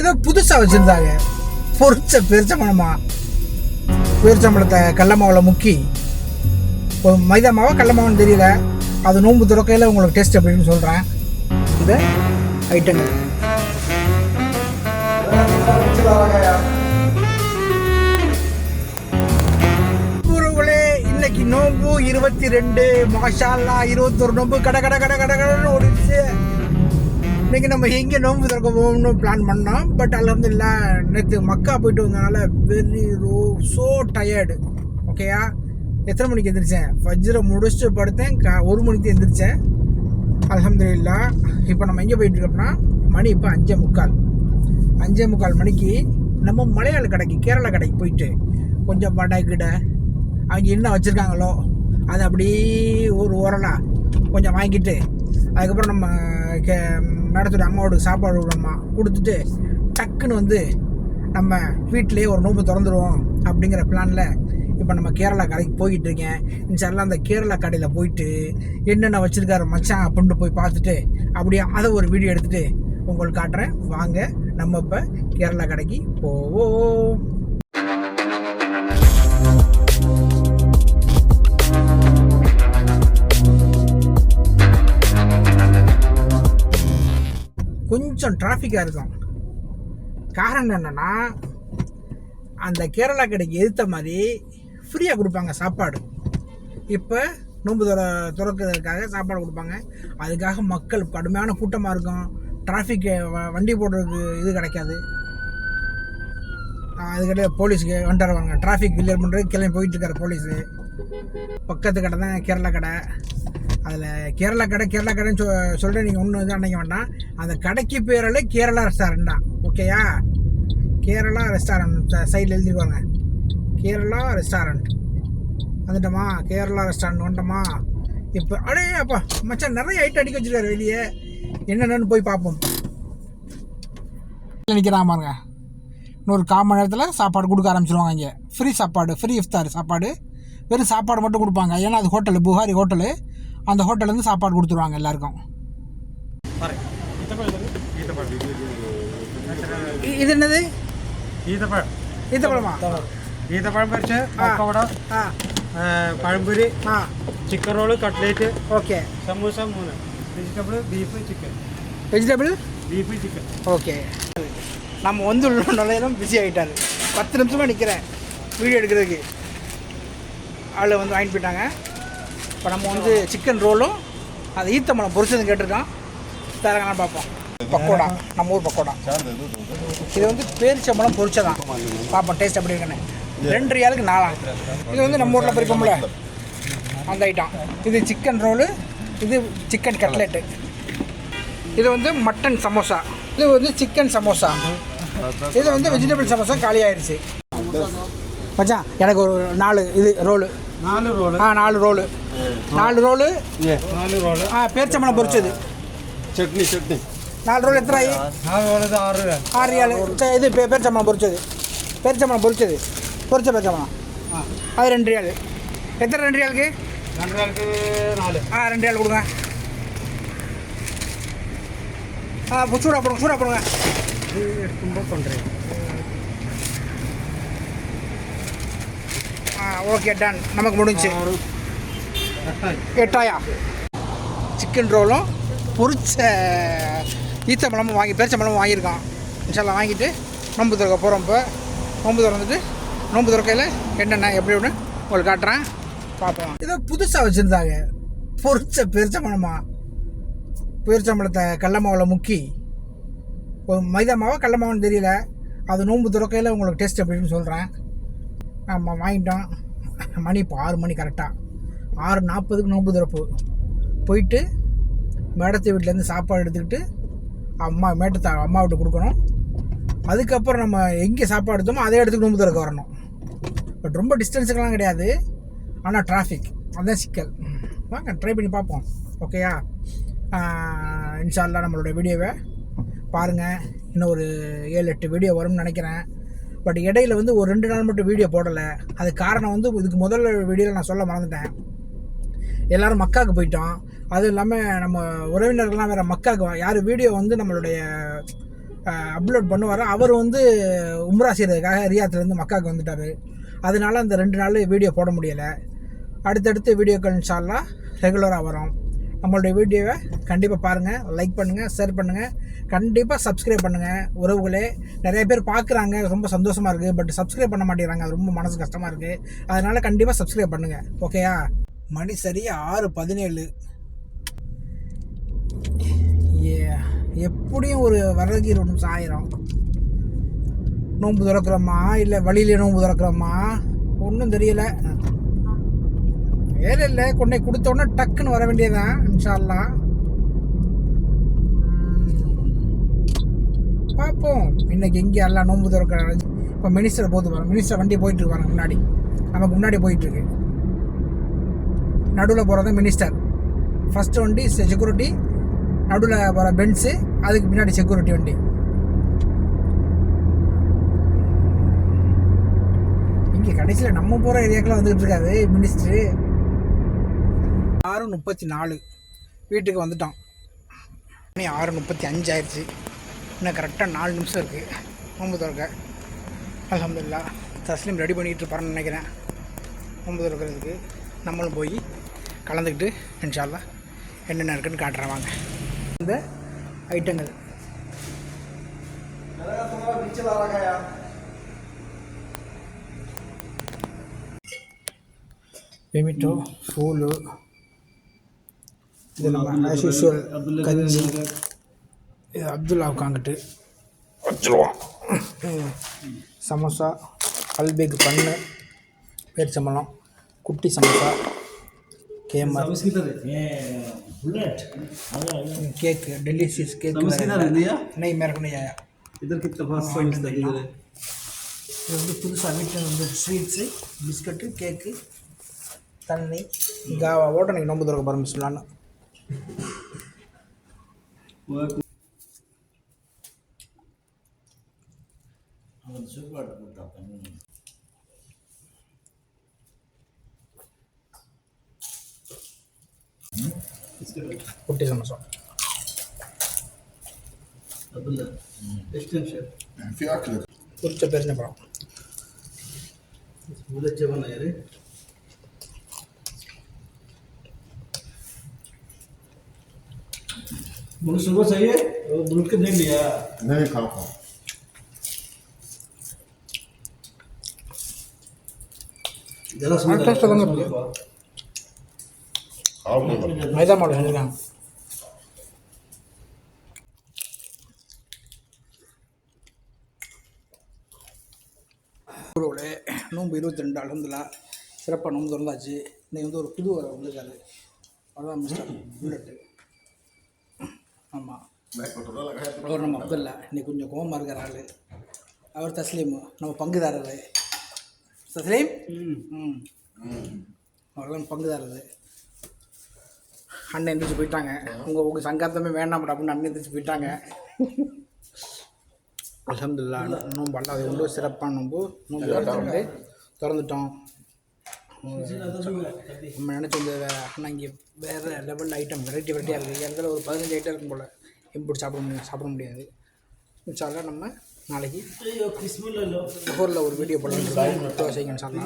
ஏதோ புதுசாக வச்சுருந்தாங்க. பொறிச்ச பெருச்சம்பழமா? பெருச்சம்பழத்தை கடல மாவில் முக்கி மைதா மாவா கடல மாவுன்னு தெரியல. அது நோன்பு துறக்கையில் உங்களுக்கு டேஸ்ட் அப்படின்னு சொல்கிறேன் இந்த ஐட்டங்கள் இன்னைக்கு நோன்பு இருபத்தி ரெண்டு. மாஷால்லா இருபத்தொரு நோன்பு கட கட கட கடை கடைன்னு ஓடிடுச்சு. இன்றைக்கி நம்ம எங்கே நோம்பு திறக்க போகணும்னு பிளான் பண்ணோம். பட் அலமதுல்லா நேற்று மக்கா போயிட்டு வந்தனால வெரி ரோ ஸோ டயர்டு ஓகேயா எத்தனை மணிக்கு எந்திரிச்சேன்? ஃபஜ்ரை முடிச்சுட்டு படுத்தேன். கா ஒரு மணிக்கு எந்திரிச்சேன். அல்ஹம்துலில்லா இப்போ நம்ம எங்கே போயிட்டு இருக்கோம்னா மணி இப்போ அஞ்சே முக்கால். அஞ்சே முக்கால் மணிக்கு நம்ம மலையாள கடைக்கு கேரளா கடைக்கு போயிட்டு கொஞ்சம் வடை கிடை அவங்க என்ன வச்சுருக்காங்களோ அதை அப்படியே ஒரு ஓரலாக கொஞ்சம் வாங்கிட்டு அதுக்கப்புறம் நம்ம கே மேடத்தோட அம்மாவோட சாப்பாடு விடணுமா கொடுத்துட்டு டக்குன்னு வந்து நம்ம வீட்டிலேயே ஒரு நோம்பு திறந்துருவோம் அப்படிங்கிற பிளானில் இப்போ நம்ம கேரளா கடைக்கு போய்கிட்டு இருக்கேன். இன்ஷால்லாம் அந்த கேரளா கடையில் போயிட்டு என்னென்ன வச்சுருக்காரு மச்சான் அப்படின்ட்டு போய் பார்த்துட்டு அப்படியே அதை ஒரு வீடியோ எடுத்துகிட்டு உங்களுக்கு காட்டுறேன். வாங்க நம்ம இப்போ கேரளா கடைக்கு போவோம். கொஞ்சம் டிராஃபிக்காக இருக்கும். காரணம் என்னென்னா அந்த கேரளா கடைக்கு எதிர்த்த மாதிரி ஃப்ரீயாக கொடுப்பாங்க சாப்பாடு. இப்போ நோன்பு துற துறக்கிறதுக்காக சாப்பாடு கொடுப்பாங்க. அதுக்காக மக்கள் கடுமையான கூட்டமாக இருக்கும். டிராஃபிக் வண்டி போடுறதுக்கு இது கிடைக்காது. அதுக்கிட்ட போலீஸுக்கு வந்துடுவாங்க டிராஃபிக் கிளியர் பண்ணுறது கிளம்பி போயிட்டுருக்காரு போலீஸு பக்கத்து கடை தான் கேரளா கடை. அதில் கேரளா கடை கேரளா கடைன்னு சொ சொல்லிட்டு நீங்கள் ஒன்றும் இது நினைக்க வேண்டாம் அந்த கடைக்கு பேரில் கேரளா ரெஸ்டாரண்ட் தான். ஓகேயா கேரளா ரெஸ்டாரண்ட் சைடில் எழுதிருவாங்க கேரளா ரெஸ்டாரண்ட் வந்துட்டோமா? கேரளா ரெஸ்டாரண்ட் வந்துட்டோமா? இப்போ அடே அப்பா மச்சான் நிறைய ஐட்டம் அடிக்க வச்சுருக்காரு வெளியே. என்னென்னு போய் பார்ப்போம். நிற்கிறான் பாருங்க. இன்னொரு கால் மணி நேரத்தில் சாப்பாடு கொடுக்க ஆரம்பிச்சிருவாங்க இங்கே. ஃப்ரீ சாப்பாடு ஃப்ரீ இஃப்தார் சாப்பாடு. வெறும் சாப்பாடு மட்டும் கொடுப்பாங்க. ஏன்னா அது ஹோட்டலு புகாரி ஹோட்டலு அந்த ஹோட்டல்லேருந்து சாப்பாடு கொடுத்துருவாங்க எல்லாருக்கும் இ- இது என்னது ഈത്തപ്പഴം ஈத்தப்பழமா ഈത്തപ്പഴം പൊരിച്ച് ആ. പക്കവട ஆ ആ, പഴംപൊരി ஆ chicken roll cutlet okay samosa മൂന്ന് vegetable beef chicken vegetable beef chicken okay நம்ம வந்து உள்ள நுழையிலும் பிஸி ஆகிட்டாரு பத்து நிமிஷமாக நிற்கிறேன் வீடியோ எடுக்கிறதுக்கு ஆள் வந்து வாங்கிட்டு போயிட்டாங்க இப்போ நம்ம வந்து சிக்கன் ரோலும் அந்த ஈத்தம்பழம் பொரிச்சதும் கேட்டிருக்கோம் தரங்கலாம் பார்ப்போம். பக்கோடா நம்ம ஊர் பக்கோடா. இது வந்து பேரிச்சம்பழம் பொரிச்சதான் பார்ப்போம் டேஸ்ட் அப்படி இருக்குன்னு. ரெண்டு ரியாலுக்கு நாலாம் இது வந்து நம்ம ஊரில் பிரிப்போம்ல. அந்த ஐட்டம் இது சிக்கன் ரோலு இது சிக்கன் கட்லெட்டு இது வந்து மட்டன் சமோசா இது வந்து சிக்கன் சமோசா இது வந்து வெஜிடபிள் சமோசா காலி ஆயிடுச்சு மச்சான் எனக்கு ஒரு நாலு இது ரோலு நாலு ரோலு ஆ நாலு ரோலு నాలుగు రోజులు నాలుగు రోజులు పేర్చమన పొరిచేది చట్నీ చట్నీ నాలుగు రోజులు ఎత్తనాయి ఆరు రియాలు ఇది పేర్చమన పొరిచేది పేర్చమన పొరిచేది పొరిచే పేర్చమన అది రెండు రియాలు எத்தனை ரெண்டு ரியாலுக்கு ரெண்டு ரியாலுக்கு நாலு ஆ ரெண்டு ரியால் கொடுங்க ஆ சூடாக போடுங்க சூடாக போடுங்க எடுக்கும்போது பண்ணுறேன் ஆ ஓகே டன் நமக்கு முடிஞ்சு எட்டாயா? சிக்கன் ரோலும் பொரிச்ச ஈத்தம்பழமும் வாங்கி பெருச்சம்பழமும் வாங்கியிருக்கான். இன்ஷால்லாம் வாங்கிட்டு நோம்பு திறக்க போகிறோம் இப்போ. நோம்பு திறந்துட்டு நோம்பு திறக்கையில் என்னென்ன எப்படி ஒன்று உங்களுக்கு காட்டுறேன். பார்ப்போம். இதை புதுசாக வச்சுருந்தாங்க. பொரிச்ச பெருச்சம்பழமா? பெருச்சம்பழத்தை கடல மாவில் முக்கி மைதா மாவா கடல மாவுன்னு தெரியல. அது நோம்பு திறக்கையில் உங்களுக்கு டேஸ்ட் எப்படின்னு சொல்கிறேன் ஆமாம் வாங்கிட்டோம். மணி இப்போ ஆறு மணி கரெக்டாக ஆறு நாற்பதுக்கு நோம்பு திறப்பு போயிட்டு மேடத்தை வீட்டிலேருந்து சாப்பாடு எடுத்துக்கிட்டு அம்மா மேட்டத்தை அம்மா விட்டு கொடுக்கணும். அதுக்கப்புறம் நம்ம எங்கே சாப்பாடு எடுத்தோமோ அதே இடத்துக்கு நோம்பு திறக்க வரணும். பட் ரொம்ப டிஸ்டன்ஸுக்கெல்லாம் கிடையாது. ஆனால் டிராஃபிக் அதுதான் சிக்கல். வாங்க ட்ரை பண்ணி பார்ப்போம். ஓகேயா இன்ஷால்லா நம்மளோட வீடியோவை பாருங்கள் இன்னும் ஒரு ஏழு எட்டு வீடியோ வரும்னு நினைக்கிறேன். பட் இடையில வந்து ஒரு ரெண்டு நாள் மட்டும் வீடியோ போடலை. அது காரணம் வந்து இதுக்கு முதல்ல வீடியோவில் நான் சொல்ல மறந்துட்டேன். எல்லாரும் மக்காவுக்கு போயிட்டோம். அதுவும் இல்லாமல் நம்ம உறவினர்கள்லாம் வேறு மக்காவுக்கு யார் வீடியோ வந்து நம்மளுடைய அப்லோட் பண்ணுவாரோ அவர் வந்து உம்ரா செய்கிறதுக்காக ரியாத்துலேருந்து மக்காவுக்கு வந்துட்டார். அதனால அந்த ரெண்டு நாள் வீடியோ போட முடியலை. அடுத்தடுத்து வீடியோக்கள் இன்ஷால்லா ரெகுலராக வரும். நம்மளுடைய வீடியோவை கண்டிப்பாக பாருங்கள் லைக் பண்ணுங்கள் ஷேர் பண்ணுங்கள் கண்டிப்பாக சப்ஸ்கிரைப் பண்ணுங்கள் உறவுகளே. நிறைய பேர் பார்க்குறாங்க ரொம்ப சந்தோஷமாக இருக்குது பட் சப்ஸ்கிரைப் பண்ண மாட்டேங்கிறாங்க அது ரொம்ப மனசு கஷ்டமாக இருக்குது அதனால் கண்டிப்பாக சப்ஸ்கிரைப் பண்ணுங்கள் ஓகேயா மணி சரியாக ஆறு பதினேழு. ஏ எப்படியும் ஒரு வரகு இருபது நிமிஷம் ஆயிரும் நோன்பு திறக்கிறோமா? இல்லை வழியில் நோன்பு திறக்கிறோமா? ஒன்றும் தெரியலை. வேலை இல்லை. கொண்டே கொடுத்தோன்னே டக்குன்னு வர வேண்டியதுதான் இன்ஷால்லாம் பார்ப்போம். இன்னைக்கு எங்கே எல்லாம் நோன்பு திறக்கிற இப்போ மினிஸ்டர் போது வரோம் மினிஸ்டர் வண்டி போயிட்டு இருக்காங்க முன்னாடி. நமக்கு முன்னாடி போயிட்டுருக்கு நடுவில் போகிறது மினிஸ்டர் ஃபஸ்ட்டு வண்டி செக்யூரிட்டி நடுவில் போகிற பென்ஸு அதுக்கு பின்னாடி செக்யூரிட்டி வண்டி. இங்கே கடைசியில் நம்ம போகிற ஏரியாக்கெலாம் வந்துகிட்டு இருக்காது மினிஸ்ட்ரு ஆறு முப்பத்தி நாலு வீட்டுக்கு வந்துட்டோம். மணி ஆறு முப்பத்தி அஞ்சு ஆயிடுச்சு. இன்னும் கரெக்டாக நாலு நிமிஷம் இருக்குது நோம்பு திறக்க. அலமதுல்லா தஸ்லீம் ரெடி பண்ணிகிட்டு இருப்பாருன்னு நினைக்கிறேன். ஒம்பது திறக்கிறதுக்கு. நம்மளும் போய் கலந்துக்கிட்டு இன்ஷால்லா என்னென்ன இருக்குன்னு காட்டுறேன் வாங்க. இந்த ஐட்டங்கள். பெமிட்டோ ஃபூலு இது நம்ம ஆஸ் யூஷுவல் கஞ்சி. இது அப்துல்லா உட்காந்துட்டு சமோசா அல்பேக் பண்ணு பேரிச்சம்பழம் குட்டி samosa. Gamer cake delicious cake नहीं मेरे को नहीं आया इधर कितना फास्ट सर्विस था इधर இது வந்து புதுசாக வீட்டில் வந்து ஸ்வீட்ஸு பிஸ்கட்டு கேக்கு தண்ணி காவாவோட நீங்கள் நோம்பு திறக்க பாருங்க சொல்லான்னு குட்டி சமோசா குறிச்ச பெருஞ்ச பழம் मुझे सुबह चाहिए बुलेट के नहीं लिया नहीं खाओ खाओ जरा सुन மைதா மாவு செஞ்சுக்கலாம் குருவிலே நோன்பு இருபத்தி ரெண்டு அலந்துலா சிறப்பாக நோன்பு திறந்தாச்சு. இன்றைக்கி வந்து ஒரு புது வர வந்திருக்காரு. அதான் மிஸ்டர் புல்லட்டு ஆமாம் கௌரவம் அப்துல்லா. இன்னைக்கு கொஞ்சம் கோபமாக இருக்கிற ஆள். அவர் தஸ்லீம். நம்ம பங்குதாரர். தஸ்லீம்? ம். ம். அவரெல்லாம் பங்குதாரர். அண்ணன் எந்திரிச்சு போயிட்டாங்க. உங்கள் உங்கள் சங்காத்தமே வேண்டாம் அப்படின்னு அண்ணன் எந்திரிச்சு போயிட்டாங்க. அலமதுல்லா நோம்பு அல்லாத உண்டு சிறப்பான நோம்பு நோம்பு திறந்து திறந்துட்டோம். நம்ம நினச்ச இந்த ஆனால் இங்கே வேறு லெவலில் ஐட்டம் வெரைட்டி வெரைட்டியாக இருக்குது இடத்துல ஒரு பதினஞ்சு ஐட்டம் இருக்கும் போல். இம்புட்டு சாப்பிட முடியாது சாப்பிட முடியாது. இன்ஷால்லா நம்ம நாளைக்கு ஊரில் ஒரு வீடியோ போடலாம் தோசைங்க இன்ஷால்லா